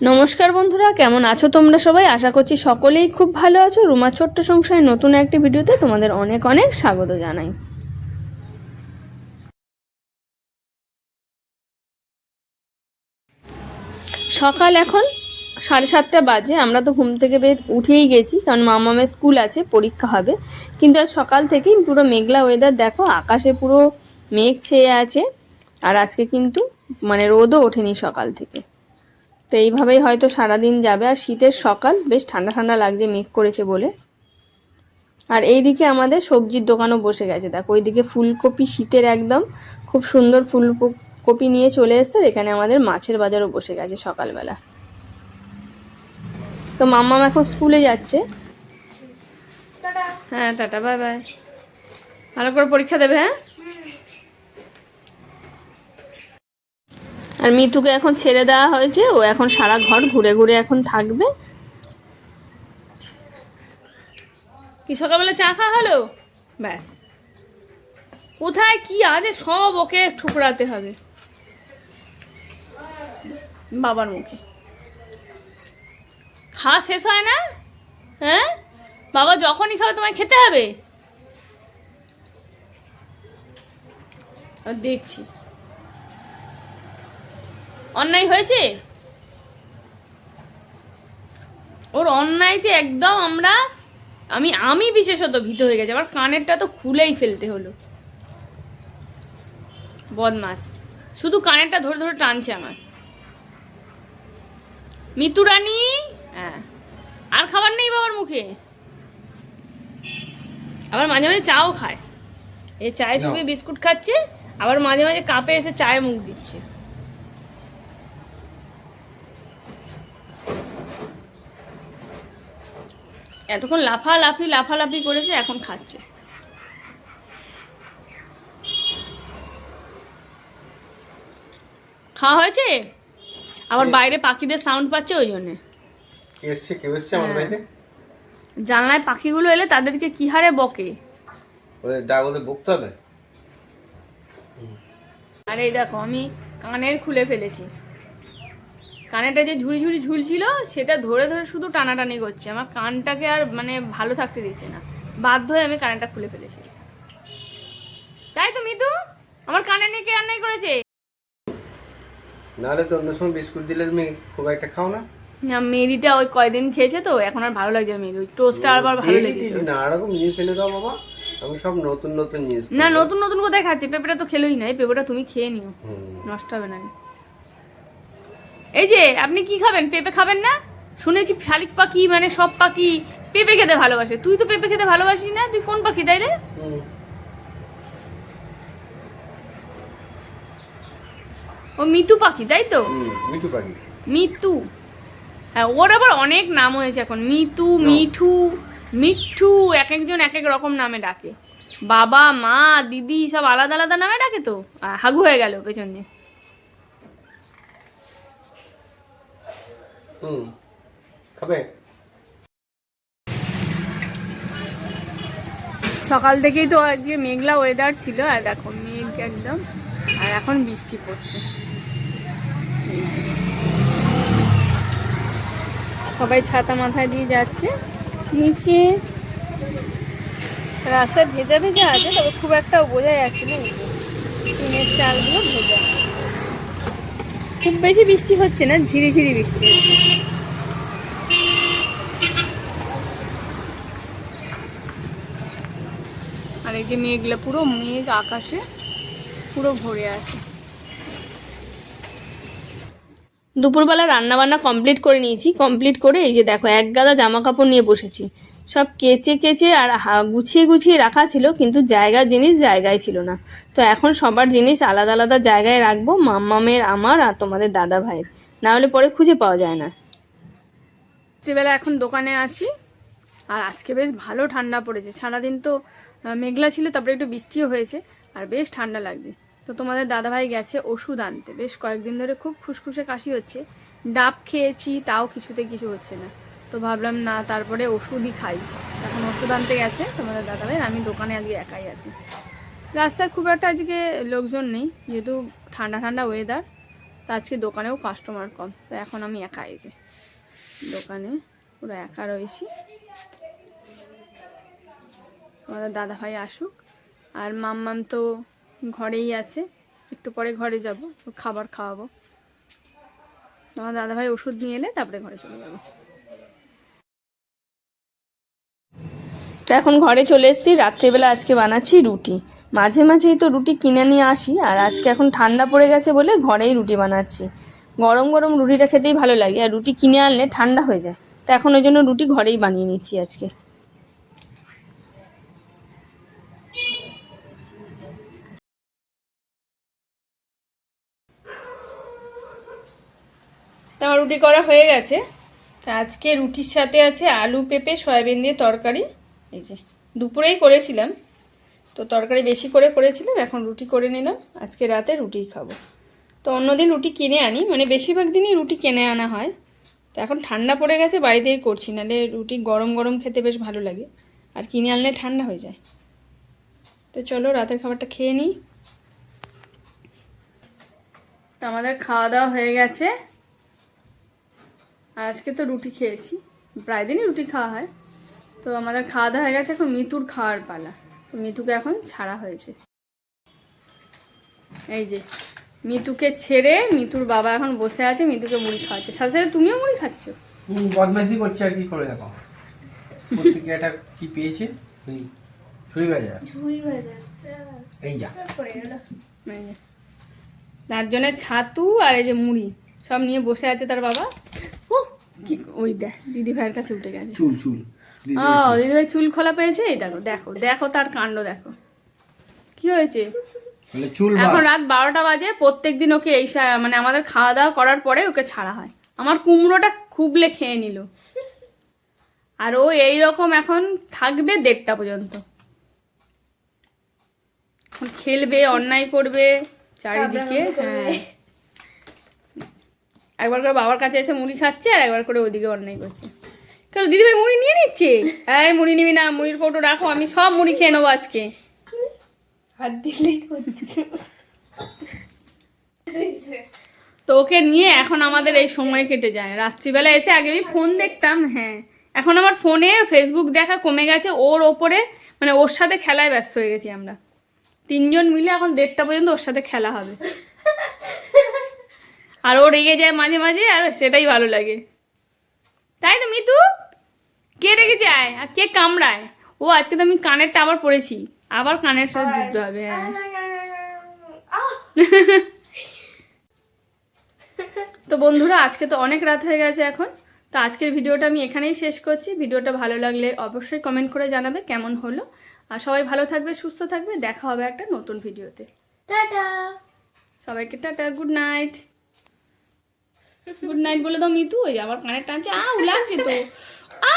নমস্কার বন্ধুরা, কেমন আছো তোমরা সবাই? আশা করছি সকলেই খুব ভালো আছো। রুমা ছোট্ট সংসারে নতুন একটি ভিডিওতে তোমাদের অনেক অনেক স্বাগত জানাই। সকাল এখন সাড়ে সাতটা বাজে, আমরা তো ঘুম থেকে বের উঠেই গেছি, কারণ মামামের স্কুল আছে, পরীক্ষা হবে। কিন্তু আজ সকাল থেকেই পুরো মেঘলা ওয়েদার দেখো আকাশে পুরো মেঘ ছেয়ে আছে। আর আজকে কিন্তু মানে রোদও ওঠেনি সকাল থেকে। তো এইভাবেই হয়তো সারাদিন যাবে। আর শীতের সকাল বেশ ঠান্ডা ঠান্ডা লাগছে মেঘ করেছে বলে। আর এইদিকে আমাদের সবজির দোকানও বসে গেছে। দেখো ওইদিকে ফুলকপি শীতের একদম খুব সুন্দর ফুলকপি নিয়ে চলে এসছে। এখানে আমাদের মাছের বাজারও বসে গেছে সকালবেলা। তো মাম্মাম এখন স্কুলে যাচ্ছে। হ্যাঁ টাটা বাই বাই। ভালো করে পরীক্ষা দেবে হ্যাঁ? আর মিতুকে এখন ছেড়ে দেওয়া হয়েছে। ও এখন সারা ঘর ঘুরে ঘুরে এখন থাকবে। কি সকালবেলা চা খাওয়া হলো? ব্যাস। কোথায় কি আছে সব ওকে ঠুকরাতে হবে। বাবার মুখে। খাওয়া শেষ হয় না? হ্যাঁ? বাবা যখনই খাবে তোমায় খেতে হবে? দেখছি। অন্যায় হয়েছে? ওর অন্যায়তে একদম আমরা আমি আমি বিশেষত ভীত হয়ে গেছি। আমার কানেরটা তো খুলেই ফেলতে হলো। বদমাস। শুধু কানেরটা ধরে ধরে টানছে আমার। মিতু রানী হ্যাঁ। আর খাবার নেই বাবার মুখে? আবার মাঝে মাঝে চাও খায়। এ চায়ে চুপিয়ে বিস্কুট খাচ্ছে আবার মাঝে মাঝে কাপে এসে চায়ে মুখ দিচ্ছে। এতক্ষণ লাফালাফি লাফালাফি করেছে এখন খাচ্ছে। খাওয়া হয়েছে? আবার বাইরে পাখিদের সাউন্ড পাচ্ছে ওই জন্যে। এসছে কেউ এসছে আমার বাড়িতে? জানলায় পাখিগুলো এলে তাদেরকে কি হারে বকে? ওদের ডাক ওদের বকতে হবে? আর এই দেখো আমি কানের খুলে ফেলেছি। কানেরটা যে ঝুড়ি ঝুড়ি ঝুলছিল সেটা ধরে ধরে শুধু টানাটানি করছে। আমার কানটাকে আর মানে ভালো থাকতে দিচ্ছে না। বাধ্য হয়ে আমি কানেরটা খুলে ফেলেছি। তাই তো মিতু? আমার কানে নিয়ে কে অন্যায় করেছে? নাহলে তো অন্য সময় বিস্কুট দিলে তুমি খুব একটা খাও না। না মেরিটা ওই কয়দিন খেয়েছে তো এখন আর ভালো লাগছে মেরি। ওই টোস্টটা আবার ভালো লেগেছে। না আরকম জিনিস এনে দাও বাবা। আমি সব নতুন নতুন জিনিস না নতুন নতুন কোথায় খাচ্ছি? পেঁপেটা তো খেলোই না এই পেঁপেটা তুমি খেয়ে নিও। নষ্ট হবে না এই যে আপনি কি খাবেন? পেঁপে খাবেন না? শুনেছি শালিক পাখি মানে সব পাখি পেঁপে খেতে ভালোবাসে। তুই তো পেঁপে খেতে ভালোবাসিস না? তুই কোন পাখি তাই রে ও মিতু পাখি তাই তো? মিঠু পাখি। মিতু। হ্যাঁ ওর আবার অনেক নাম হয়েছে এখন। মিতু মিঠু মিঠু এক একজন এক এক রকম নামে ডাকে। বাবা মা দিদি সব আলাদা আলাদা নামে ডাকে তো? হাগু হয়ে গেল পেছন দিয়ে। সকাল থেকেই তো আজকে মেঘলা ওয়েদার ছিল, আর দেখো মেঘ একদম, আর এখন বৃষ্টি পড়ছে। সবাই ছাতা মাথায় দিয়ে যাচ্ছে। নিচে রাস্তায় ভেজা ভেজা আছে, তবে খুব একটা বোঝা যাচ্ছে না। টিনের চালগুলো ভেজা। খুব বেশি বৃষ্টি হচ্ছে না ঝিরিঝিরি বৃষ্টি হচ্ছে। আর এই যে মেঘলা, পুরো মেঘ আকাশে, পুরো ভরে আছে। দুপুরবেলা রান্নাবান্না কমপ্লিট করে নিয়েছি। কমপ্লিট করে এই যে দেখো, এক গাদা জামা কাপড় নিয়ে বসেছি। সব কেচে কেচে আর গুছিয়ে গুছিয়ে রাখা ছিল, কিন্তু জায়গার জিনিস জায়গায় ছিল না। তো এখন সবার জিনিস আলাদা আলাদা জায়গায় রাখব মাম্মামের আমার আর তোমাদের দাদা ভাইয়ের। না হলে পরে খুঁজে পাওয়া যায় না। রাত্রিবেলা এখন দোকানে আছি, আর আজকে বেশ ভালো ঠান্ডা পড়েছে। সারাদিন তো মেঘলা ছিল, তারপরে একটু বৃষ্টিও হয়েছে, আর বেশ ঠান্ডা লাগছে। তো তোমাদের দাদাভাই গেছে ওষুধ আনতে। বেশ কয়েকদিন ধরে খুব খুসখুসে কাশি হচ্ছে। ডাব খেয়েছি, তাও কিছুতে কিছু হচ্ছে না। তো ভাবলাম, না, তারপরে ওষুধই খাই। এখন ওষুধ আনতে গেছে তোমাদের দাদাভাই, আমি দোকানে আজকে একাই আছি। রাস্তায় খুব একটা আজকে লোকজন নেই, যেহেতু ঠান্ডা ঠান্ডা ওয়েদার তো আজকে দোকানেও কাস্টমার কম। তো এখন আমি একা এই যে, দোকানে পুরো একা রয়েছি। আমাদের দাদা ভাই আসুক, আর মাম্মাম তো ঘরেই আছে, একটু পরে ঘরে যাব খাবার খাওয়াবো। আমার দাদা ভাই ওষুধ নিয়ে এলে তারপরে ঘরে চলে যাব। তো এখন ঘরে চলে এসেছি। রাত্রেবেলা আজকে বানাচ্ছি রুটি। মাঝে মাঝেই তো রুটি কিনে নিয়ে আসি, আর আজকে এখন ঠান্ডা পড়ে গেছে বলে ঘরেই রুটি বানাচ্ছি। গরম গরম রুটিটা খেতেই ভালো লাগে, আর রুটি কিনে আনলে ঠান্ডা হয়ে যায়। তো এখন ওই জন্য রুটি ঘরেই বানিয়ে নিচ্ছি আজকে। আমার রুটি করা হয়ে গেছে। আজকে রুটির সাথে আছে আলু, পেঁপে, সয়াবিন দিয়ে তরকারি। এই যে, দুপুরেই করেছিলাম। তো তরকারি বেশি করে করেছিলাম, এখন রুটি করে নিলাম। আজকে রাতে রুটিই খাব। তো অন্যদিন রুটি কিনে আনি মানে বেশিরভাগ দিনই রুটি কিনে আনা হয়। তো এখন ঠান্ডা পড়ে গেছে, বাড়িতেই করছি, নাহলে রুটি গরম গরম খেতে বেশ ভালো লাগে। আর কিনে আনলে ঠান্ডা হয়ে যায়। তো চলো, রাতের খাবারটা খেয়ে নিই। তো আমাদের খাওয়া দাওয়া হয়ে গেছে। আর আজকে তো রুটি খেয়েছি। প্রায় দিনই রুটি খাওয়া হয়। তো আমাদের খাওয়া দাওয়া হয়ে গেছে এখন মিতুর খাওয়ার পালা। তো মিতুকে এখন ছাড়া হয়েছে। এই যে মিতুকে ছেড়ে মিতুর বাবা এখন বসে আছে মিতুকে মুড়ি খাওয়াচ্ছে। সাথে সাথে তুমিও মুড়ি খাচ্ছ? বদমাইশি করছে আর কি করে দেখো। প্রত্যেকে একটা কি পেয়েছে? ওই ছুরি বাজা এই যা। এই যে। তার জন্য ছাতু আর এই যে মুড়ি সব নিয়ে বসে আছে তার বাবা। ও কি ওই দেখ দিদি ভাইয়ের কাছে উঠে গেছে। চুল চুল। ও দিদি চুল খোলা পেয়েছে? এই দেখো দেখো দেখো তার কাণ্ড দেখো। কি হয়েছে? এখন রাত বারোটা বাজে প্রত্যেক দিন ওকে এই মানে আমাদের খাওয়া দাওয়া করার পরে ওকে ছাড়া হয়। আমার কুমড়োটা খুবলে খেয়ে নিল। আর ও এই রকম এখন থাকবে দেড়টা পর্যন্ত। এখন খেলবে অন্যায় করবে চারিদিকে হ্যাঁ। একবার করে বাবার কাছে এসে মুড়ি খাচ্ছে আর একবার করে ওদিকে অন্যায় করছে। কেন দিদিভাই মুড়ি নিয়ে নিচ্ছে? এই মুড়ি নিবি না মুড়ির কৌটো রাখো আমি সব মুড়ি খেয়ে নেব আজকে। হাত তো ওকে নিয়ে এখন আমাদের এই সময় কেটে যায়। রাত্রিবেলা এসে আগে আমি ফোন দেখতাম হ্যাঁ। এখন আমার ফোনে ফেসবুক দেখা কমে গেছে ওর ওপরে মানে ওর সাথে খেলায় ব্যস্ত হয়ে গেছি আমরা। তিনজন মিলে এখন দেড়টা পর্যন্ত ওর সাথে খেলা হবে। আর ও রেগে যায় মাঝে মাঝে আর সেটাই ভালো লাগে। তাই তো মিতু? যায় আর কে কামড়ায়? ও আজকে তো আমি কানেরটা আবার পড়েছি আবার কানের সাথে যুদ্ধ হবে হ্যাঁ। তো বন্ধুরা আজকে তো অনেক রাত হয়ে গেছে এখন। তো আজকের ভিডিওটা আমি এখানেই শেষ করছি। ভিডিওটা ভালো লাগলে অবশ্যই কমেন্ট করে জানাবে কেমন হলো। আর সবাই ভালো থাকবে সুস্থ থাকবে। দেখা হবে একটা নতুন ভিডিওতে। টাটা। সবাইকে tata good night. Good night বলে দাও মিতু ওই আবার কানের টানছে। আ লাগছে তো। আ!